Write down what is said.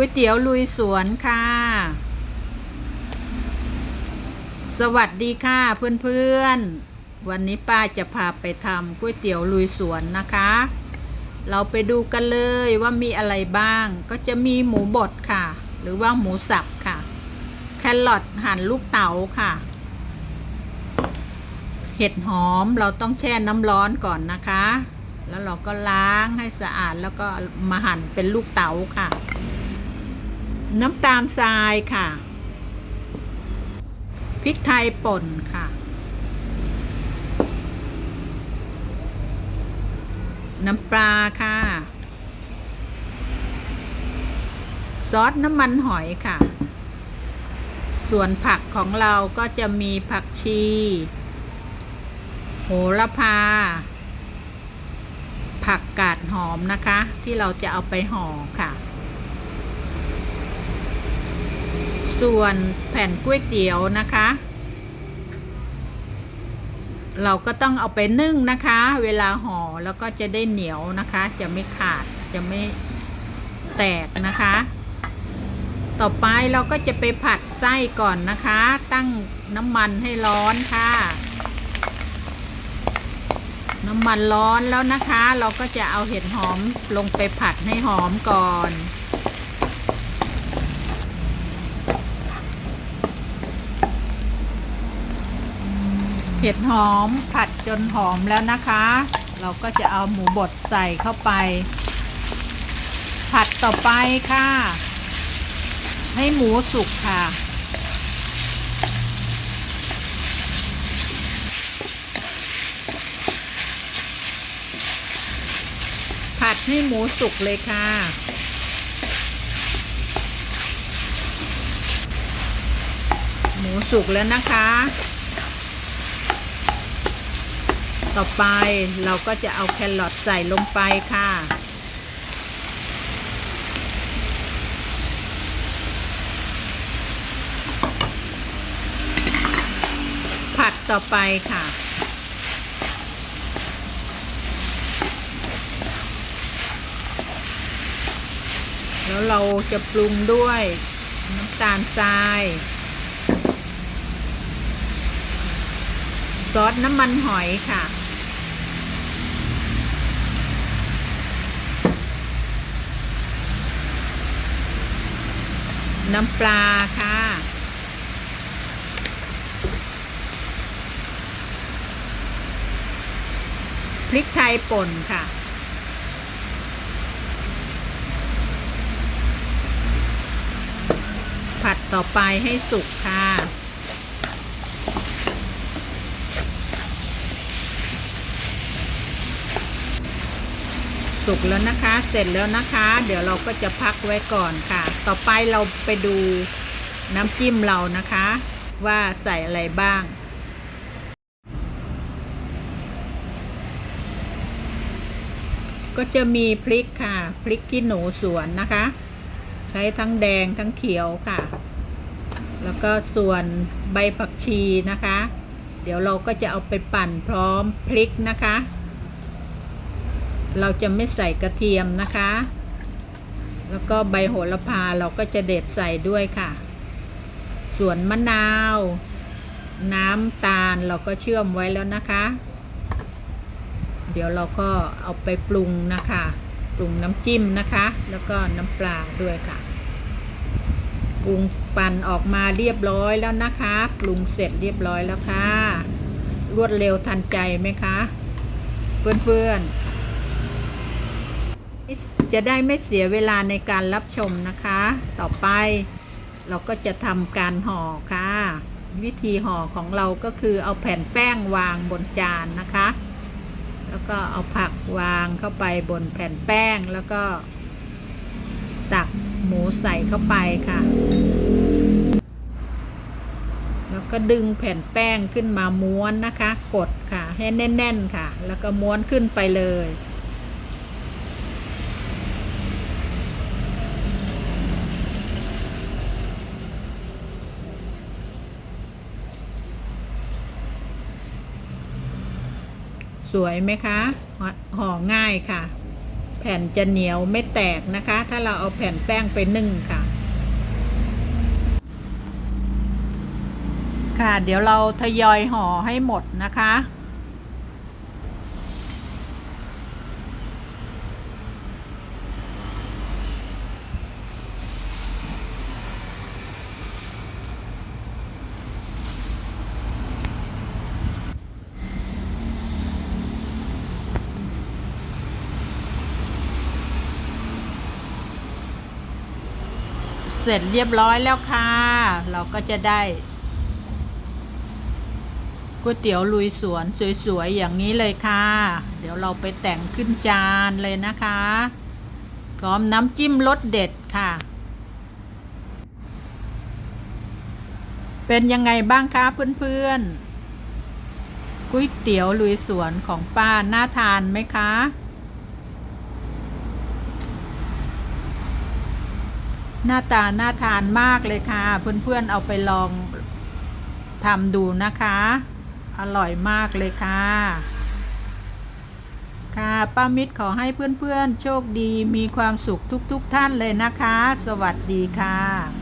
ก๋วยเตี๋ยวลุยสวนค่ะ สวัสดีค่ะเพื่อนๆ วันนี้ป้าจะพาไปทำก๋วยเตี๋ยวลุยสวนนะคะ เราไปดูกันเลยว่ามีอะไรบ้าง ก็จะมีหมูบดค่ะ หรือว่าหมูสับค่ะ แครอทหั่นลูกเต๋าค่ะ เห็ดหอมเราต้องแช่น้ำร้อนก่อนนะคะ แล้วเราก็ล้างให้สะอาดแล้วก็มาหั่นเป็นลูกเต๋าค่ะ น้ำตาลทรายค่ะ พริกไทยป่นค่ะ น้ำปลาค่ะ ซอสน้ำมันหอยค่ะ ส่วนผักของเราก็จะมีผักชี โหระพา ผักกาดหอมนะคะ ที่เราจะเอาไปห่อค่ะ ส่วนแผ่นก๋วยเตี๋ยวนะคะ เราก็ต้องเอาไปนึ่งนะคะ เวลาห่อแล้วก็จะได้เหนียวนะคะ จะไม่ขาดจะไม่แตกนะคะ ต่อไปเราก็จะไปผัดไส้ก่อนนะคะ ตั้งน้ำมันให้ร้อนค่ะ น้ำมันร้อนแล้วนะคะ เราก็จะเอาเห็ดหอมลงไปผัดให้หอมก่อน เห็ดหอมผัดจนหอมแล้วนะคะ เราก็จะเอาหมูบดใส่เข้าไป ผัดต่อไปค่ะ ให้หมูสุกค่ะ ผัดให้หมูสุกเลยค่ะหมูสุกแล้วนะคะ ต่อไปเราก็จะเอาแครอทใส่ลงไปค่ะ ผัดต่อไปค่ะ แล้วเราจะปรุงด้วยน้ำตาลทรายซอสน้ำมันหอยค่ะ น้ำปลาค่ะ พริกไทยป่นค่ะ ผัดต่อไปให้สุกค่ะ สุกแล้วนะคะ เสร็จแล้วนะคะ เดี๋ยวเราก็จะพักไว้ก่อนค่ะ ต่อไปเราไปดูน้ำจิ้มเรานะคะ ว่าใส่อะไรบ้างก็จะมีพริกค่ะ พริกขี้หนูสวนนะคะ ใช้ทั้งแดงทั้งเขียวค่ะ แล้วก็ส่วนใบผักชีนะคะ เดี๋ยวเราก็จะเอาไปปั่นพร้อมพริกนะคะ เราจะไม่ใส่กระเทียมนะคะ แล้วก็ใบโหระพาเราก็จะเด็ดใส่ด้วยค่ะ ส่วนมะนาว น้ำตาลเราก็เชื่อมไว้แล้วนะคะ เดี๋ยวเราก็เอาไปปรุงนะคะ ปรุงน้ำจิ้มนะคะ แล้วก็น้ำปลาด้วยค่ะปรุงปั่นออกมาเรียบร้อยแล้วนะคะ ปรุงเสร็จเรียบร้อยแล้วค่ะ รวดเร็วทันใจไหมคะ เพื่อนๆ จะได้ไม่เสียเวลาในการรับชมนะคะ ต่อไปเราก็จะทำการห่อค่ะ วิธีห่อของเราก็คือเอาแผ่นแป้งวางบนจานนะคะ แล้วก็เอาผักวางเข้าไปบนแผ่นแป้งแล้วก็ ตักหมูใส่เข้าไปค่ะ แล้วก็ดึงแผ่นแป้งขึ้นมาม้วนนะคะ กดค่ะให้แน่น ๆ ค่ะ แล้วก็ม้วนขึ้นไปเลย สวยไหมคะห่อง่ายค่ะ แผ่นจะเหนียวไม่แตกนะคะ ถ้าเราเอาแผ่นแป้งไปนึ่งค่ะ ค่ะ เดี๋ยวเราทยอยห่อให้หมดนะคะ เสร็จเรียบร้อยแล้วค่ะ เราก็จะได้ก๋วยเตี๋ยวลุยสวนสวยๆอย่างนี้เลยค่ะ เดี๋ยวเราไปแต่งขึ้นจานเลยนะคะ พร้อมน้ำจิ้มรสเด็ดค่ะ เป็นยังไงบ้างคะเพื่อนๆก๋วยเตี๋ยวลุยสวนของป้าน่าทานไหมคะ หน้าตาน่าทานมากเลยค่ะ เพื่อนๆเอาไปลองทำดูนะคะ อร่อยมากเลยค่ะ ค่ะป้ามิตรขอให้เพื่อนๆโชคดีมีความสุขทุกๆท่านเลยนะคะ สวัสดีค่ะ